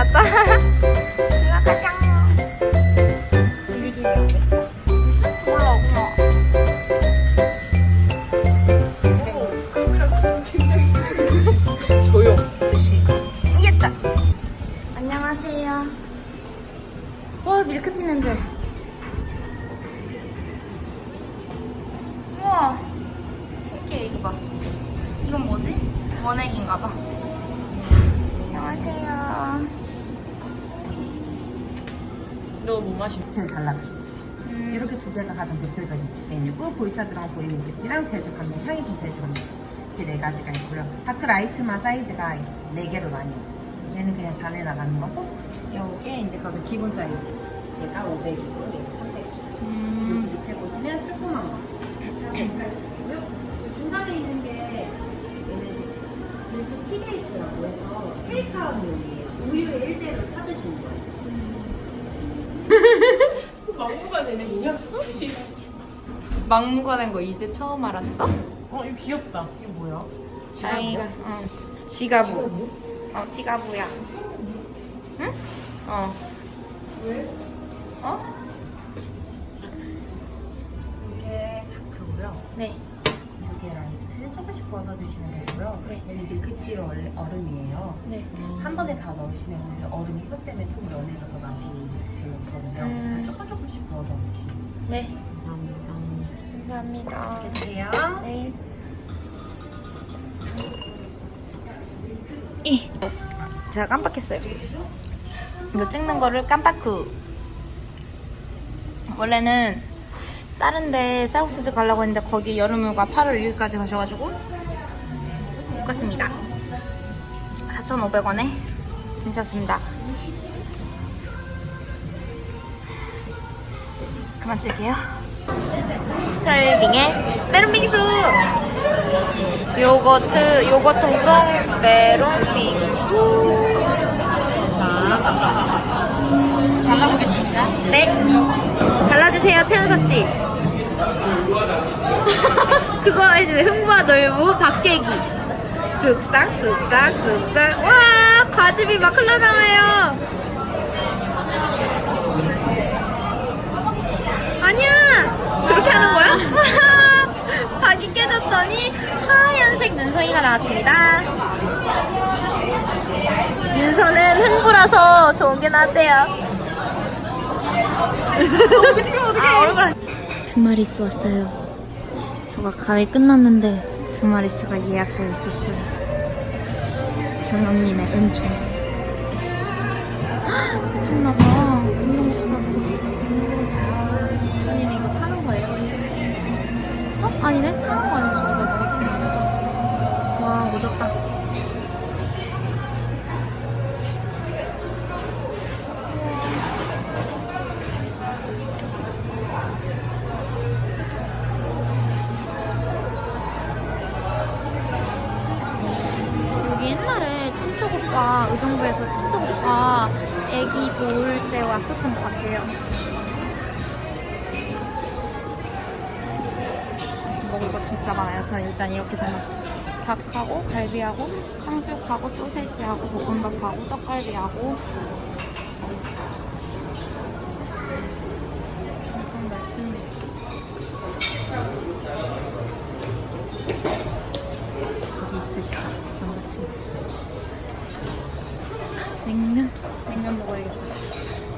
나왔다. 올라가자. 이게 중요한데? 몰라, 없어. 조용. 이겼다. 안녕하세요. 와, 밀크티 냄새. 우와. 신기해, 이거 봐. 이건 뭐지? 원액인가 봐. 안녕하세요. 너뭐 마시? 제일 잘 나가. 음, 이렇게 두 개가 가장 대표적인 메뉴고 보이차 들어간 보이 밀크티랑 제주 감면 향이 좀 제주 감면 이렇게 네 가지가 있고요. 다크 라이트만 사이즈가 네 개로 나뉘어. 얘는 그냥 잔에 나가는 거고 요게 이제 가장 기본 사이즈. 얘가 500이고 얘가 300. 음, 밑에 보시면 조그만 거. 380이고요. 중간에 있는 게 얘는 밀크 티베이스라고 해서 테이크아웃용이에요. 우 망고가 되는군요. 막무가 된거 이제 처음 알았어? 어, 이거 귀엽다. 이거 뭐야? 다행이가. 어. 지가부. 어, 지가부야. 응? 어. 왜? 어? 이게 다크고요. 네. 이게 라이트 조금씩 부어서 드시면 되고요. 네. 얘는 밀크티로 원래 얼음이에요. 네. 한 번에 다 넣으시면 얼음이 희석되면 좀 연해져서 맛이 별로 없거든요. 음. 그래서 조금 조금씩 부어서 드시면 돼요. 네. 감사합니다. 감사합니다. 맛있게 드세요. 네. 이. 제가 깜빡했어요. 이거 찍는 거를 깜빡그. 원래는 다른데 쌀국수집 가려고 했는데 거기 여름휴가 8월 6일까지 가셔가지고 못 갔습니다. 4,500원에 괜찮습니다. 그만 찍을게요. 설빙의 메론빙수 요거트 요거트 우동 메론빙수 잘라보겠습니다. 네 잘라주세요 최은서 씨. 그거 해주세요 흥부와 놀부 박깨기. 쓱싹 쓱싹 쓱싹 와 과즙이 막 흘러나와요. 아니야! 그렇게 하는 거야? 박이 깨졌더니 하얀색 눈송이가 나왔습니다. 윤서는 흥부라서 좋은 게 얼굴 두 마리스 왔어요. 저가 가위 끝났는데 두 마리스가 예약되어 있었어요. 경영님의 은총. 미쳤나봐. 사고 있어. 아니면 이거 사는 거예요? 어? 아니네? 사는 거 아니고 옛날에 친척 오빠 의정부에서 친척 오빠 애기 돌때 왔었던 것 같아요. 먹을 거 진짜 많아요. 저는 일단 이렇게 담았어요. 닭하고 갈비하고 탕수육하고 소세지하고 볶음밥하고 떡갈비하고 있으시다 남자친구. 냉면? 냉면 먹어야겠다.